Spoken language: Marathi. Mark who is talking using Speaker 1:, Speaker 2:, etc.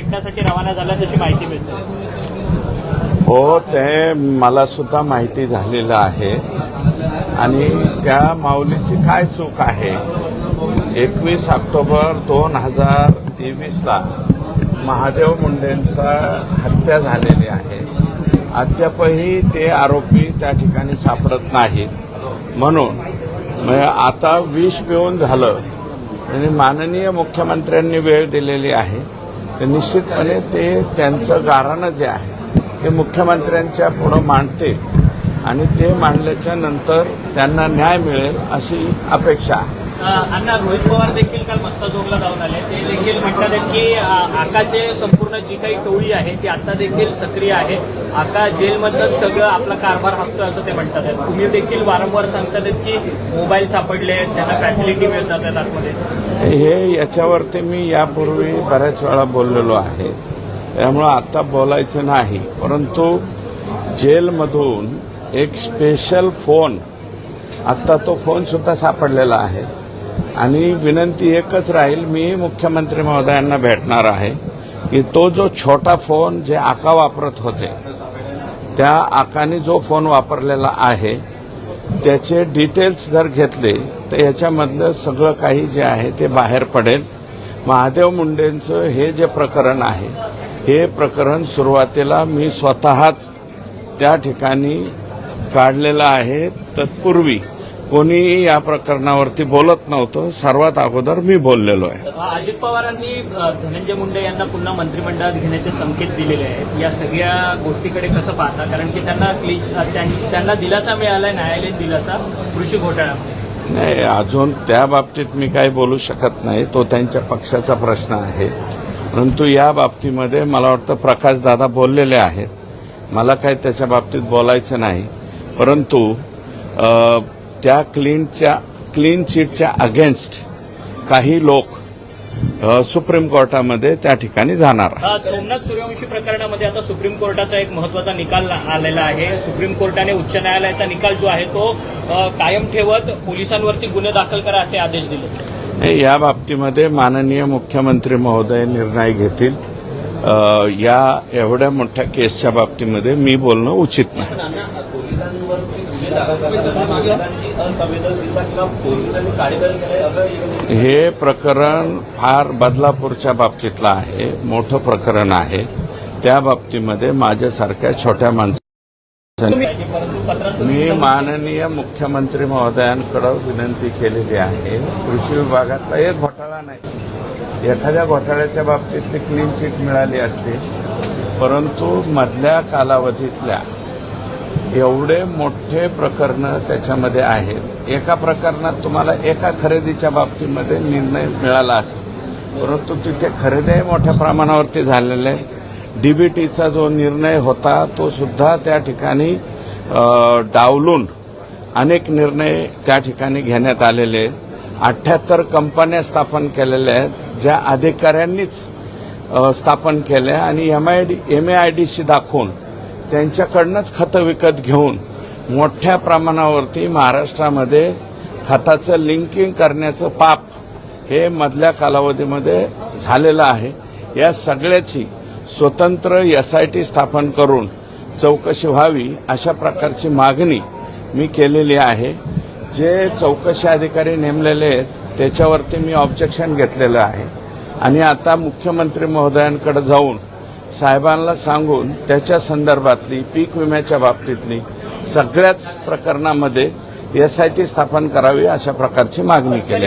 Speaker 1: भेटण्यासाठी रवाना झाला तशी माहिती मिळते. हो ते मला सुद्धा माहिती झालेलं आहे. आणि त्या माऊलीची काय चूक आहे? एकवीस ऑक्टोबर दोन हजार तेवीसला महादेव मुंडेंचा हत्या झालेली आहे. अद्यापही ते आरोपी त्या ठिकाणी सापडत नाहीत. म्हणून आता विष पिऊन झालं. आणि माननीय मुख्यमंत्र्यांनी वेळ दिलेली आहे. तर निश्चितपणे ते त्यांचं गारणं जे आहे ते मुख्यमंत्र्यांच्या पुढं मांडते आणि ते मांडल्याच्या नंतर त्यांना न्याय मिळेल अशी अपेक्षा आहे.
Speaker 2: अण्णा रोहित पवार देखील काल मस्साजोगला जाऊन आले. ते देखील म्हणतात की आकाचे संपूर्ण जी काही टोळी आहे ती आता देखील सक्रिय आहे. आका जेलमधलं सगळं आपला कारभार हाकतो असं ते म्हणतात तुम्ही देखील वारंवार सांगतात की मोबाईल सापडले आहेत, त्यांना फॅसिलिटी मिळतात आहेत आतमध्ये.
Speaker 1: हे याच्यावरती मी यापूर्वी बऱ्याच वेळा बोललेलो आहे. त्यामुळं आता बोलायचं नाही. परंतु जेलमधून एक स्पेशल फोन आत्ता तो फोन सुद्धा सापडलेला आहे. आणि विनंती एकच राहील मी मुख्यमंत्री महोदयांना भेटणार आहे की तो जो छोटा फोन जे आका वापरत होते त्या आकाने जो फोन वापरलेला आहे त्याचे डिटेल्स जर घेतले तर याच्यामधलं सगळं काही जे आहे ते बाहेर पडेल. महादेव मुंडेंचं हे जे प्रकरण आहे हे प्रकरण सुरुवातीला मी स्वतःच त्या ठिकाणी काढलेलं आहे. तत्पूर्वी कोणीही या प्रकरणावरती बोलत नव्हतं. सर्वात अगोदर मी बोललेलो आहे.
Speaker 2: अजित पवारांनी धनंजय मुंडे यांना पुन्हा मंत्रिमंडळात घेण्याचे संकेत दिलेले आहेत. या सगळ्या गोष्टीकडे कसं पाहता? कारण की त्यांना त्यांना दिलासा मिळालाय न्यायालयीन दिलासा कृषी घोटाळ्यामध्ये.
Speaker 1: नाही अजून त्या बाबतीत मी काही बोलू शकत नाही. तो त्यांच्या पक्षाचा प्रश्न आहे. परंतु या बाबतीमध्ये मला वाटतं प्रकाशदादा बोललेले आहेत. मला काही त्याच्या बाबतीत बोलायचं नाही. परंतु त्या क्लीनच्या क्लीन चिटच्या अगेन्स्ट काही लोक सुप्रीम कोर्टामध्ये त्या ठिकाणी जाणार
Speaker 2: सोमनाथ सूर्यवंशी प्रकरणामध्ये आता सुप्रीम कोर्टाचा एक महत्त्वाचा निकाल आलेला आहे. सुप्रीम कोर्टाने उच्च न्यायालयाचा निकाल जो आहे तो कायम ठेवत पोलिसांवरती गुन्हे दाखल करा असे आदेश दिले.
Speaker 1: नाही, या बाबतीमध्ये माननीय मुख्यमंत्री महोदय निर्णय घेतील. या एवढ्या मोठ्या केसच्या बाबतीमध्ये मी बोलणं उचित नाही. हे प्रकरण फार बदलापूरच्या बाबतीतलं आहे मोठं प्रकरण आहे. त्या बाबतीमध्ये माझ्यासारख्या छोट्या माणसांनी मी माननीय मुख्यमंत्री महोदयांकडे विनंती केलेली आहे. कृषी विभागातला एक घोटाळा नाही. एखाद्या घोटाळ्याच्या बाबतीतली क्लीन चिट मिळाली असते परंतु मधल्या कालावधीतल्या एवढे मोठे प्रकरणं त्याच्यामध्ये आहेत. एका प्रकरणात तुम्हाला एका खरेदीच्या बाबतीमध्ये निर्णय मिळाला असेल. परंतु तिथे खरेदी मोठ्या प्रमाणावरती झालेले आहे. डीबीटीचा जो निर्णय होता तो सुद्धा त्या ठिकाणी डावलून अनेक निर्णय त्या ठिकाणी घेण्यात आलेले आहेत. अठ्ठ्याहत्तर कंपन्या स्थापन केलेल्या आहेत ज्या अधिकाऱ्यांनीच स्थापन केल्या आणि M I D M A I डीशी दाखवून त्यांच्याकडनंच खतं विकत घेऊन मोठ्या प्रमाणावरती महाराष्ट्रामध्ये खताचं लिंकिंग करण्याचं पाप हे मधल्या कालावधीमध्ये झालेलं आहे. या सगळ्याची स्वतंत्र एस आय टी स्थापन करून चौकशी व्हावी अशा प्रकारची मागणी मी केलेली आहे. जे चौकशी अधिकारी नेमलेले आहेत त्याच्यावरती मी ऑब्जेक्शन घेतलेलं आहे. आणि आता मुख्यमंत्री महोदयांकडे जाऊन साहेबांना सांगून त्याच्या संदर्भातली पीक विम्याच्या बाबतीतली सगळ्याच प्रकरणामध्ये एस आय टी स्थापन करावी अशा प्रकारची मागणी केली.